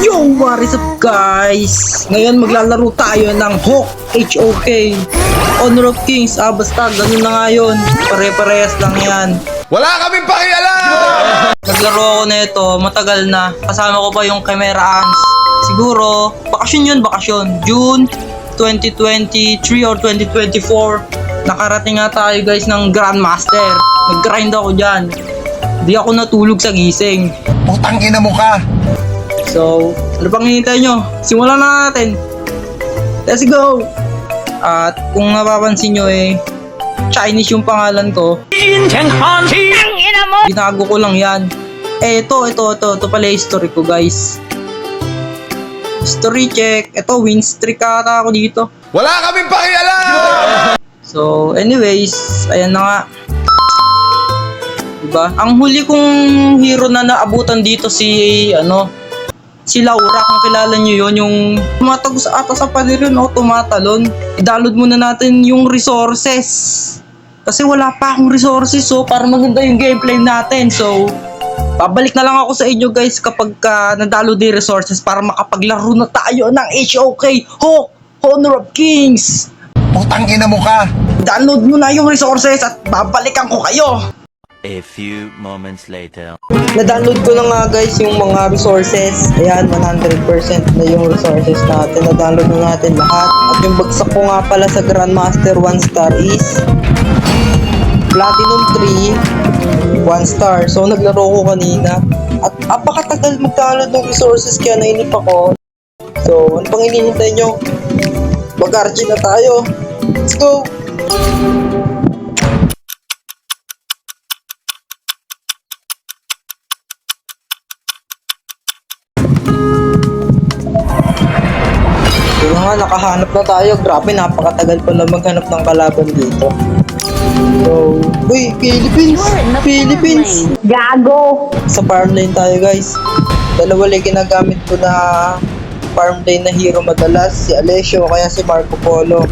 Yo, what is up guys? Ngayon maglalaro tayo ng Hawk HOK Honor of Kings, ah basta ganun na nga yun. Pare-parehas lang yan. Wala kaming pakialam! Naglaro ako nito, matagal na. Kasama ko pa yung Chimera Ants. Siguro, bakasyon yun, bakasyon. June 2023 or 2024 Nakarating nga tayo guys ng Grandmaster. Nag-grind ako dyan. Di ako natulog sa gising. Putang ina mo ka! So, ano pang hinihintay nyo? Simulan na natin! Let's go! At kung napapansin nyo eh, Chinese yung pangalan ko. Binago ko lang yan. Eh, ito, ito, ito. Ito pala history ko, guys. History check. Ito, win streak ata ako dito. Wala kaming pakialam! So, anyways, ayan na nga. Diba? Ang huli kong hero na naabutan dito si, ano, si Laura, kung kilala nyo yun, yung tumatagos ata sa pader yun, o tumatalon. I-download muna natin yung resources. Kasi wala pa akong resources, so para maganda yung gameplay natin. So, babalik na lang ako sa inyo guys kapag ka na-download yung resources para makapaglaro na tayo ng HOK, Hawk, Honor of Kings. Putang ina mo ka! Download mo na yung resources at babalikan ko kayo. A few moments later. Na-download ko na nga guys yung mga resources. Ayan, 100% na yung resources natin. Na-download na natin lahat. At yung bagsak ko nga pala sa Grandmaster 1 star is Platinum 3 1 star. So naglaro ko kanina. At apakatagal mag-download ng resources kaya nainip ako. So, ano pang hinihintay nyo? Mag-RG na tayo. Let's go! Nakahanap na tayo. Grabe, napakatagal pala maghanap ng kalaban dito. So, uy, Philippines! Philippines! Gago! Sa farm lane tayo, guys. Dalawa lang ginagamit ko na farm lane na hero madalas. Si Alessio, kaya si Marco Polo.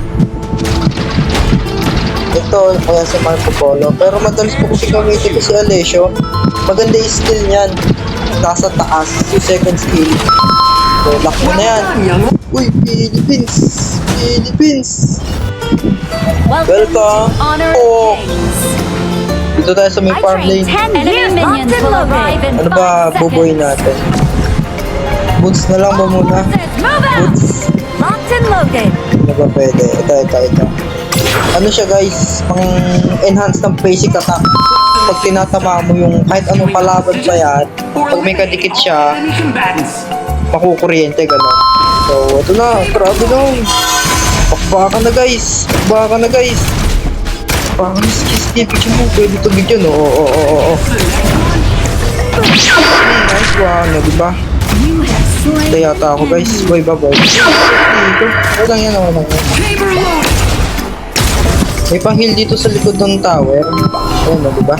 Ito, kaya si Marco Polo. Pero madalas ko kasi gamitin ko si Alessio. Maganda yung skill niyan. Nasa taas. Yung second skill. So, lock mo na yan. Uy, Philippines! Philippines! Welcome! Oh. Dito tayo sa may farm lane. 10 years minions will arrive in Ano ba 5 buboy natin? Boots na lang ba muna? Boots. Locked and loaded. Ano ba pwede? Ito, ito, ito. Ano siya guys? Pang enhance ng basic attack. Pag tinatama mo yung kahit anong kalaban pa yan, pag may kadikit siya, makukuryente gano'n. So, ito na. Grabe na. Pakbaka na guys. Pakbaka na guys. Pakbaka na si picture mo. Pwede ito bigyan. Oo, oo, oo, oo. Nice one. O, diba? Ito yata ako guys. Boy ba boy? Dito. Wala yan. Wala yan. May pang heal dito sa likod ng tower. Ayun o, diba?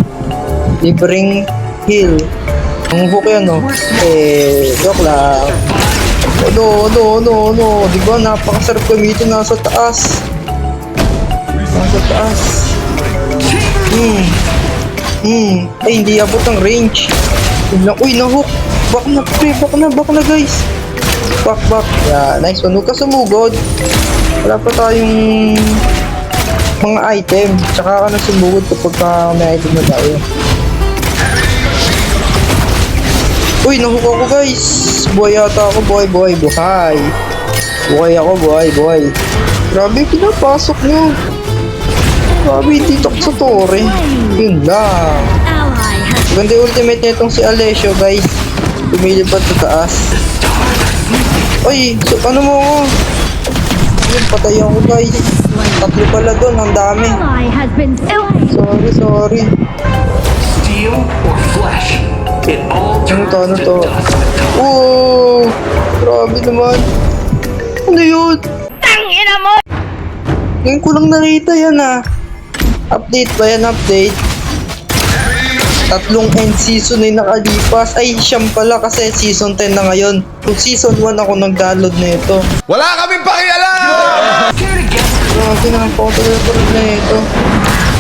Libreng heal. Ang hook yan o. Eh, joke lang. No, no, no, no. Di ba? Napakasarap gamitin nasa taas. Nasa taas. Hmm. Hmm. Ay, hindi abot ang range. Yun lang. Uy, nahook. Back na, pre. Back na, back na, guys. Back, back. Yeah, nice one. Huwag ka sumugod. Wala pa tayong mga item. Tsaka ka na sumugod kapag ka may item na tayo. Uy, nahook ako guys. Buhay yata ako. Buhay, buhay, buhay. Buhay ako, buhay, buhay. Grabe, pinapasok nyo. Grabe, dito sa tore. Yun lang. Maganda yung ultimate nitong si Alessio, guys. Lumilipad sa taas. Uy, so, ano mo ako? Ayun, patay ako, guys. Tatlo pala doon, ang dami. Sorry, sorry. steel or flesh. Ano to, ano to. Oh, grabe naman. Ano yun? Ngayon ko lang nakita yan ah. Update ba yan? Update? Tatlong end season ay nakalipas. Ay, siyam pala kasi season 10 na ngayon. Kung season 1 ako nag-download na ito. Wala kaming pakialam! Grabe na ang photo na ito.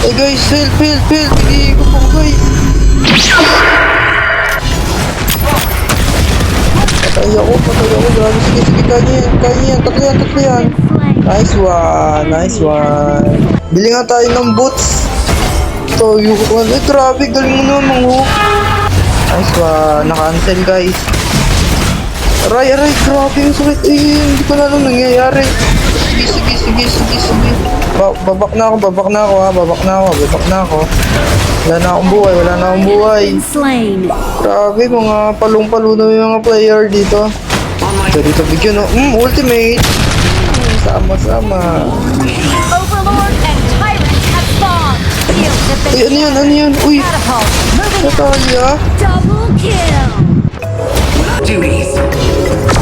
Hey guys, help, help, help. Hindi ko po guys. Patay ako, patay ako. Grabe, sige, sige, kaya yan, kaya yan. Tatlo yan, tatlo yan. Nice one, nice one. Bili nga tayo ng boots. So, yung eh, grabe, galing mo naman mga hook. Nice one, na-cancel guys. Aray, aray, grabe yung sakit. Eh, hindi ko na alam nangyayari. Sige, sige, sige, sige, sige. Ba babak na ako, babak na ako ha, babak na ako, babak na ako. Wala na akong buhay, wala na akong buhay. Grabe, mga palong-palo na yung mga player dito. So, dito bigyan no, mm, ultimate. Sama-sama. Overlord and Tyrant have Uy, been ano yun, ano yun? Uy. Natalia. Double kill. duties.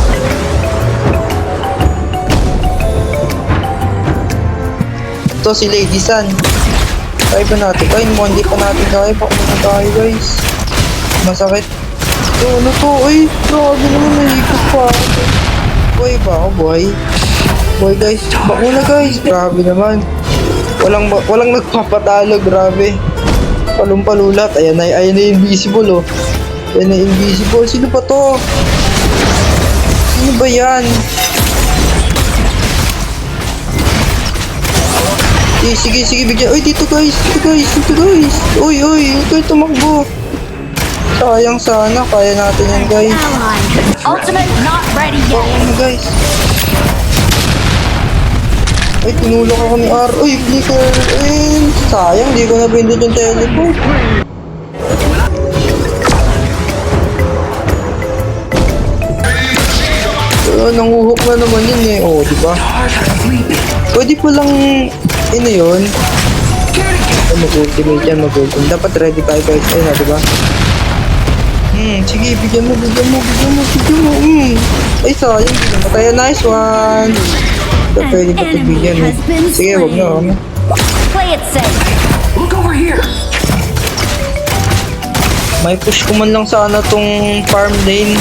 Ito si Lady San. Kaya ba natin? Kaya mo, hindi pa natin kaya. Baka muna tayo guys. Masakit. Ito, ano to? Uy, grabe naman. Nahikot pa. Buhay ba ako? Buhay? Buhay guys. Baka muna guys. Grabe naman. Walang, walang nagpapatalo. Grabe. Palumpalulat. Ayan na, ayan na invisible oh. Ayan na invisible. Sino pa to? Sino ba yan? Eh, sige, sige, bigyan. Uy, dito guys, dito guys, dito guys. Uy, uy, huwag kayo tumakbo. Sayang sana, kaya natin yan guys. Ultimate not ready yet. ano guys. Ay, tinulak ako ni R. Uy, flicker. Eh, sayang, di ko na pindot yung teleport. Uh, nanguhok na naman yun eh. Oh, di ba? Heart sleeping. Pwede po ano yun? Ay, mag-ultimate yan, mag-ultimate. Dapat ready tayo guys. Ayun na, di ba? Hmm, sige, bigyan mo, bigyan mo, bigyan mo, bigyan mo. Hmm. Ay, sayang, bigyan mo tayo. Nice one. Ito, pwede pa ito enemy bigyan. eh. Sige, wag na, wag na. Play it safe. Look over here. May push ko man lang sana tong farm lane.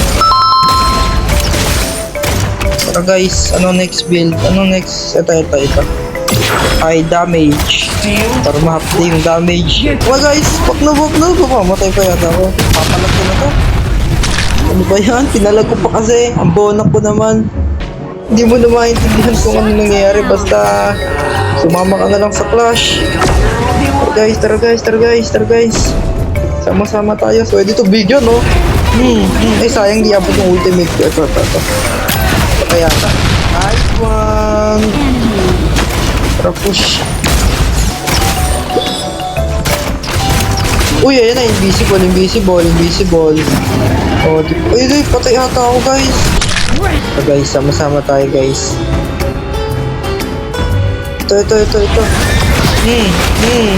Tara guys, ano next build? Ano next? Ito, ito, ito. High damage. Para ma-update yung damage. Wala guys, wag na, wag na. Mamatay pa yata ako. Papalag ko na to. Ano ba yan? Pinalag ko pa kasi. Ang bonak ko naman. Hindi mo na maintindihan kung ano nangyayari. Basta sumama ka na lang sa clash. Tara guys, tara guys, tara guys, tara guys. Sama-sama tayo. So, ito video, no? Hmm, hmm. Eh, sayang di abot yung ultimate ko. Ito, ito, ito. Kaya ito. Nice one. Tara, push. Uy, ayan na, invisible, invisible, invisible. Oh, di Uy, uy, patay ata ako, guys. So, guys, sama-sama tayo, guys. Ito, ito, ito, ito. Hmm, hmm.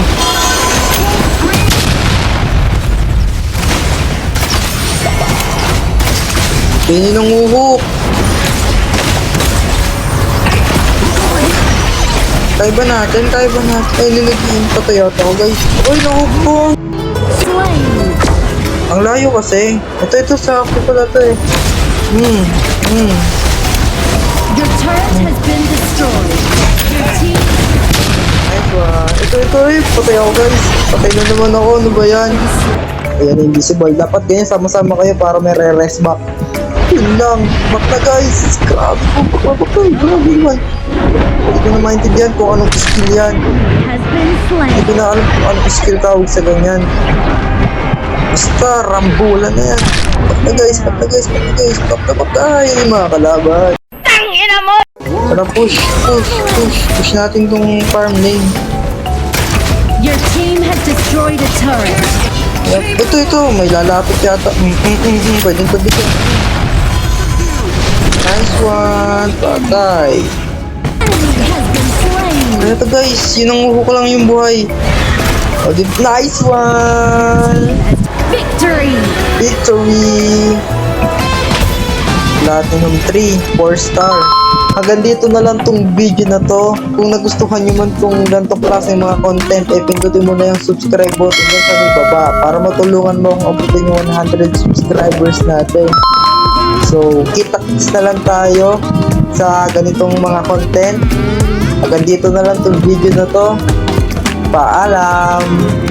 Pinin ng uhok. Kaya ba natin? Kaya ba natin? Ay, nilagyan patay ata ako, guys. Uy, ko. Slain. Ang layo kasi. Ito, ito, sa ako pala ito eh. Hmm, hmm. Your turret has been destroyed. Your team Nice one. Ito, ito eh. Patay ako guys. Patay na naman ako. Ano ba yan? Ayan, invisible. Dapat ganyan sama-sama kayo para may re-rest back. Yun lang. Back na guys. Grabe po. Back na, back na. Grabe naman. Hindi ko na maintindihan kung anong skill yan. Hindi ko na alam kung anong skill tawag sa ganyan. Basta, rambulan na yan. Back na guys, back na guys, back na guys. Back na, back na. Yun yung mga kalaban. Tara, push, push, push. Push natin tong farm lane. Your team has destroyed a turret. Yep. Ito, ito. May lalapit yata. Mm, mm, mm, mm. Pwedeng pwede ka. Nice one. Patay. Enemy has been slain. Ano to guys? Yun ang uho ko lang yung buhay. O, di, nice one. Victory. Victory. Platinum 3. 4 star. Hanggang dito na lang tong video na to. Kung nagustuhan nyo man tong ganitong klase mga content, eh pindutin mo na yung subscribe button dyan sa baba para matulungan mo akong abutin yung 100 subscribers natin. So, kita-kits na lang tayo sa ganitong mga content. Hanggang dito na lang tong video na to. Paalam!